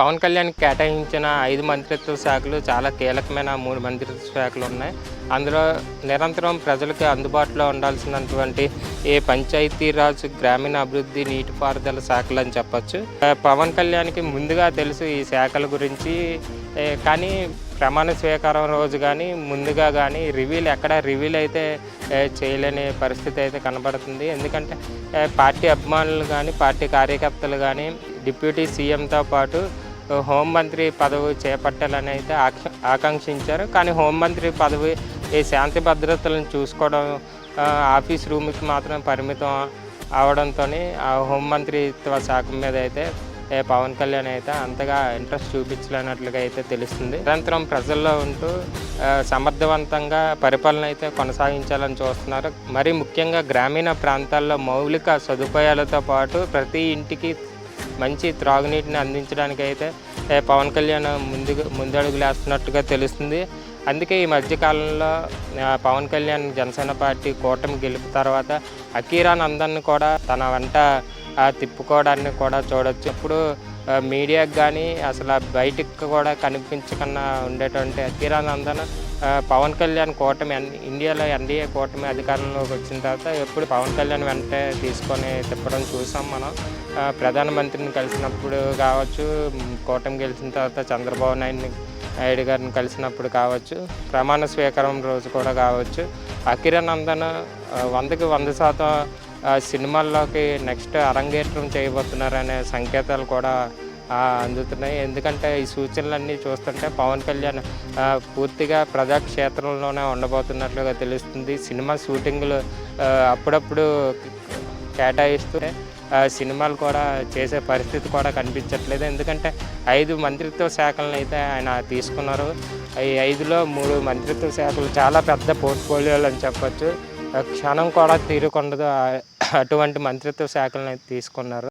పవన్ కళ్యాణ్ కేటాయించిన ఐదు మంత్రిత్వ శాఖలు చాలా కీలకమైన మూడు మంత్రిత్వ శాఖలు ఉన్నాయి. అందులో నిరంతరం ప్రజలకు అందుబాటులో ఉండాల్సినటువంటి ఏ పంచాయతీరాజ్ గ్రామీణ అభివృద్ధి నీటిపారుదల శాఖలు అని చెప్పొచ్చు. పవన్ కళ్యాణ్కి ముందుగా తెలుసు ఈ శాఖల గురించి. కానీ ప్రమాణ స్వీకారం రోజు కానీ ముందుగా కానీ రివీల్ ఎక్కడ రివీల్ అయితే చేయలేని పరిస్థితి అయితే కనబడుతుంది. ఎందుకంటే పార్టీ అభిమానులు కానీ పార్టీ కార్యకర్తలు కానీ డిప్యూటీ సీఎంతో పాటు హోంమంత్రి పదవి చేపట్టాలని అయితే ఆకాంక్షించారు. కానీ హోంమంత్రి పదవి ఈ శాంతి భద్రతలను చూసుకోవడం ఆఫీస్ రూమ్కి మాత్రం పరిమితం అవడంతో ఆ హోంమంత్రిత్వ శాఖ మీద అయితే ఏ పవన్ కళ్యాణ్ అయితే అంతగా ఇంట్రెస్ట్ చూపించలేనట్లుగా అయితే తెలుస్తుంది. నిరంతరం ప్రజల్లో ఉంటూ సమర్థవంతంగా పరిపాలన అయితే కొనసాగించాలని చూస్తున్నారు. మరి ముఖ్యంగా గ్రామీణ ప్రాంతాల్లో మౌలిక సదుపాయాలతో పాటు ప్రతి ఇంటికి మంచి త్రాగునీటిని అందించడానికి అయితే పవన్ కళ్యాణ్ ముందుకు ముందడుగులు వేస్తున్నట్టుగా తెలుస్తుంది. అందుకే ఈ మధ్యకాలంలో పవన్ కళ్యాణ్ జనసేన పార్టీ కూటమి గెలుపు తర్వాత అకీరా నందన్ కూడా తన వెంట తిప్పుకోవడాన్ని కూడా చూడొచ్చు. ఇప్పుడు మీడియాకి కానీ అసలు బయటికి కూడా కనిపించకుండా ఉండేటువంటి అకీరా నందన్ పవన్ కళ్యాణ్ కూటమి ఎన్- ఇండియాలో ఎన్డీఏ కూటమి అధికారంలోకి వచ్చిన తర్వాత ఎప్పుడు పవన్ కళ్యాణ్ వెంటే తీసుకొని తిప్పడం చూసాం మనం. ప్రధానమంత్రిని కలిసినప్పుడు కావచ్చు కూటమి గెలిచిన తర్వాత చంద్రబాబు నాయుడిని నాయుడు గారిని కలిసినప్పుడు కావచ్చు ప్రమాణ స్వీకారం రోజు కూడా కావచ్చు. అకిరానందన్ నందన వందకి వంద శాతం సినిమాల్లోకి నెక్స్ట్ అరంగేట్రం చేయబోతున్నారనే సంకేతాలు కూడా అందుతున్నాయి. ఎందుకంటే ఈ సూచనలన్నీ చూస్తుంటే పవన్ కళ్యాణ్ పూర్తిగా ప్రజాక్షేత్రంలోనే ఉండబోతున్నట్లుగా తెలుస్తుంది. సినిమా షూటింగ్లు అప్పుడప్పుడు కేటాయిస్తూ ఆ, సినిమాలు కూడా చేసే పరిస్థితి కూడా కనిపించట్లేదు. ఎందుకంటే ఐదు మంత్రిత్వ శాఖలను అయితే ఆయన తీసుకున్నారు. ఈ ఐదులో మూడు మంత్రిత్వ శాఖలు చాలా పెద్ద పోర్ట్ఫోలియోలు అని చెప్పొచ్చు. క్షణం కూడా తీరుకుండదు. అటువంటి మంత్రిత్వ శాఖలను తీసుకున్నారు.